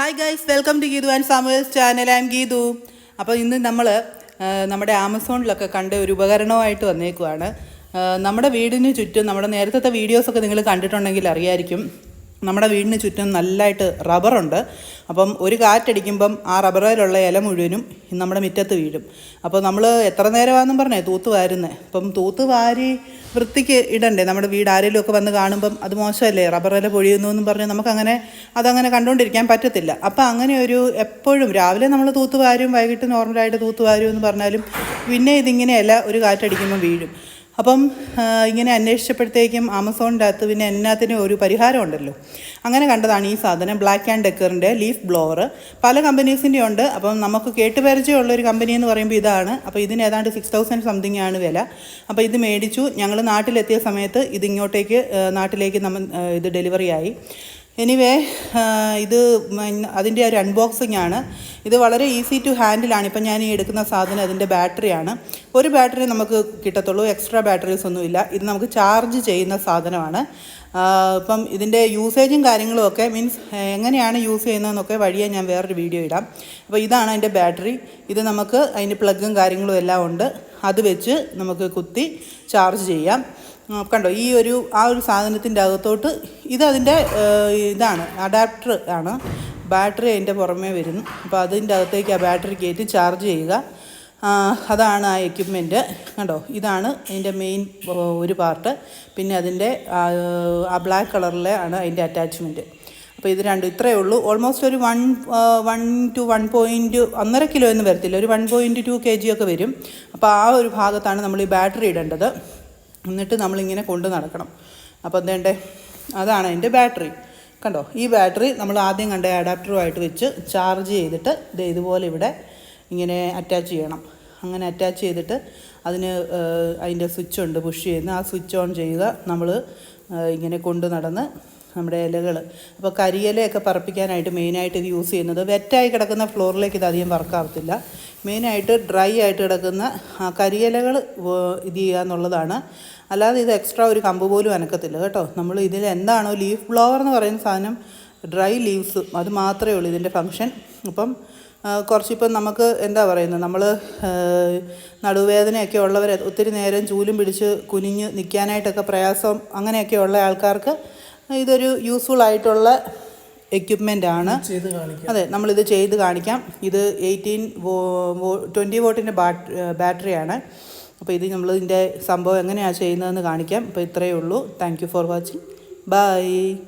Hi guys welcome to Geethu and Samuel's channel I'm Geethu അപ്പോൾ ഇന്ന് നമ്മൾ നമ്മുടെ ആമസോണിലൊക്കെ കണ്ട ഒരു ഉപകരണമായിട്ട് വന്നേക്കുവാണ്. നമ്മുടെ വീടിന് ചുറ്റും നമ്മുടെ നേരത്തെ വീഡിയോസൊക്കെ നിങ്ങൾ കണ്ടിട്ടുണ്ടെങ്കിൽ അറിയായിരിക്കും. നമ്മുടെ വീടിന് ചുറ്റും നല്ലതായിട്ട് റബ്ബറുണ്ട്. അപ്പം ഒരു കാറ്റടിക്കുമ്പം ആ റബ്ബറിലുള്ള ഇല മുഴുവനും നമ്മുടെ മുറ്റത്ത് വീഴും. അപ്പോൾ നമ്മൾ എത്ര നേരമാണെന്നും പറഞ്ഞേ തൂത്ത് വാരുന്നത് അപ്പം തൂത്ത് വാരി വൃത്തിക്ക് ഇടണ്ടേ. നമ്മുടെ വീട് ആരെങ്കിലും ഒക്കെ വന്ന് കാണുമ്പം അത് മോശമല്ലേ റബ്ബർ ഇല പൊഴിയുന്നു എന്നും പറഞ്ഞ് നമുക്കങ്ങനെ അതങ്ങനെ കണ്ടുകൊണ്ടിരിക്കാൻ പറ്റത്തില്ല. അപ്പോൾ അങ്ങനെ ഒരു എപ്പോഴും രാവിലെ നമ്മൾ തൂത്ത് വാരും വൈകിട്ട് നോർമലായിട്ട് തൂത്ത് വാരും എന്ന് പറഞ്ഞാലും പിന്നെ ഇതിങ്ങനെ ഇല ഒരു കാറ്റടിക്കുമ്പോൾ വീഴും. അപ്പം ഇങ്ങനെ അന്വേഷിച്ചപ്പോഴത്തേക്കും ആമസോണിന്റെ അകത്ത് പിന്നെ എന്നാത്തിനും ഒരു പരിഹാരം ഉണ്ടല്ലോ. അങ്ങനെ കണ്ടതാണ് ഈ സാധനം ബ്ലാക്ക് ആൻഡ് ഡെക്കറിന്റെ ലീഫ് ബ്ലോവർ പല കമ്പനീസിന്റെ ഉണ്ട്. അപ്പം നമുക്ക് കേട്ടുപരിചയമുള്ള ഒരു കമ്പനി എന്ന് പറയുമ്പോൾ ഇതാണ്. അപ്പോൾ ഇതിന് ഏതാണ്ട് സിക്സ് തൗസൻഡ് സംതിങ് ആണ് വില. അപ്പോൾ ഇത് മേടിച്ചു. ഞങ്ങൾ നാട്ടിലെത്തിയ സമയത്ത് ഇത് ഇങ്ങോട്ടേക്ക് നാട്ടിലേക്ക് നമ്മൾ ഇത് ഡെലിവറി ആയി. എനിവേ ഇത് അതിന്റെ ഒരു അൺബോക്സിംഗ് ആണ്. ഇത് വളരെ ഈസി ടു ഹാൻഡിലാണ് ഇപ്പം ഞാൻ ഈ എടുക്കുന്ന സാധനം അതിന്റെ ബാറ്ററിയാണ് ഒരു ബാറ്ററി നമുക്ക് കിട്ടത്തുള്ളൂ. എക്സ്ട്രാ ബാറ്ററീസ് ഒന്നുമില്ല ഇത് നമുക്ക് ചാർജ് ചെയ്യുന്ന സാധനമാണ്. ഇപ്പം ഇതിന്റെ യൂസേജും കാര്യങ്ങളും ഒക്കെ മീൻസ് എങ്ങനെയാണ് യൂസ് ചെയ്യുന്നതെന്നൊക്കെ വഴിയെ ഞാൻ വേറൊരു വീഡിയോ ഇടാം. അപ്പോൾ ഇതാണ് അതിന്റെ ബാറ്ററി ഇത് നമുക്ക് അതിന്റെ പ്ലഗും കാര്യങ്ങളും എല്ലാം ഉണ്ട്. അത് വെച്ച് നമുക്ക് കുത്തി ചാർജ് ചെയ്യാം. കണ്ടോ ഈ ഒരു ആ ഒരു സാധനത്തിന്റെ അകത്തോട്ട് ഇത് ഇതാണ് അഡാപ്റ്റർ ആണ്. ബാറ്ററി അതിന്റെ പുറമേ വരുന്നു. അപ്പോൾ അതിന്റെ അകത്തേക്ക് ആ ബാറ്ററി കയറ്റി ചാർജ് ചെയ്യുക. അതാണ് ആ എക്യുപ്മെന്റ് കണ്ടോ ഇതാണ് അതിന്റെ മെയിൻ ഒരു പാർട്ട് പിന്നെ അതിന്റെ ആ ബ്ലാക്ക് കളറിലെ ആണ് അതിന്റെ അറ്റാച്ച്മെന്റ് അപ്പോൾ ഇത് രണ്ടും ഇത്രയേ ഉള്ളൂ. ഓൾമോസ്റ്റ് ഒരു one one two one point ഒന്നര കിലോ എന്ന് വരത്തില്ല. ഒരു one point two K G ഒക്കെ വരും. അപ്പോൾ ആ ഒരു ഭാഗത്താണ് നമ്മൾ ഈ ബാറ്ററി ഇടേണ്ടത്. എന്നിട്ട് നമ്മളിങ്ങനെ കൊണ്ട് നടക്കണം. അപ്പോൾ എന്തേണ്ടേ അതാണ് അതിന്റെ ബാറ്ററി. കണ്ടോ? ഈ ബാറ്ററി നമ്മൾ ആദ്യം കണ്ട അഡാപ്റ്ററുമായിട്ട് വെച്ച് ചാർജ് ചെയ്തിട്ട് ഇത് ഇതുപോലെ ഇവിടെ ഇങ്ങനെ അറ്റാച്ച് ചെയ്യണം. അങ്ങനെ അറ്റാച്ച് ചെയ്തിട്ട് അതിന് അതിന്റെ സ്വിച്ച് ഉണ്ട് പുഷ് ചെയ്യുന്ന ആ സ്വിച്ച് ഓൺ ചെയ്യുക നമ്മൾ ഇങ്ങനെ കൊണ്ട് നടന്ന് നമ്മുടെ ഇലകൾ അപ്പോൾ കരിയിലയൊക്കെ പറപ്പിക്കാനായിട്ട് മെയിനായിട്ട് ഇത് യൂസ് ചെയ്യുന്നത് വെറ്റായി കിടക്കുന്ന ഫ്ലോറിലേക്ക് ഇത് അധികം വർക്കാവത്തില്ല മെയിനായിട്ട് ഡ്രൈ ആയിട്ട് കിടക്കുന്ന ആ കരിയിലകൾ ഇത് ചെയ്യുക എന്നുള്ളതാണ്. അല്ലാതെ ഇത് എക്സ്ട്രാ ഒരു കമ്പ് പോലും അനക്കത്തില്ല കേട്ടോ. നമ്മൾ ഇതിൽ എന്താണോ ലീഫ് ബ്ലോവർ എന്ന് പറയുന്ന സാധനം ഡ്രൈ ലീവ്സ് അത് മാത്രമേ ഉള്ളൂ ഇതിന്റെ ഫങ്ഷൻ അപ്പം കുറച്ചിപ്പം നമുക്ക് എന്താ പറയുന്നത് നമ്മൾ നടുവേദനയൊക്കെ ഉള്ളവർ ഒത്തിരി നേരം ചൂലും പിടിച്ച് കുനിഞ്ഞ് നിൽക്കാനായിട്ടൊക്കെ പ്രയാസം അങ്ങനെയൊക്കെ ഉള്ള ആൾക്കാർക്ക് ഇതൊരു യൂസ്ഫുൾ ആയിട്ടുള്ള എക്യുപ്മെന്റ് ആണ്. അതെ നമ്മളിത് ചെയ്ത് കാണിക്കാം. ഇത് എയ്റ്റീൻ വോ ട്വന്റി വോട്ടിന്റെ ബാറ്ററിയാണ് അപ്പോൾ ഇത് നമ്മൾ ഇതിന്റെ സംഭവം എങ്ങനെയാണ് ചെയ്യുന്നതെന്ന് കാണിക്കാം. അപ്പോൾ ഇത്രയേ ഉള്ളൂ. Thank you for watching bye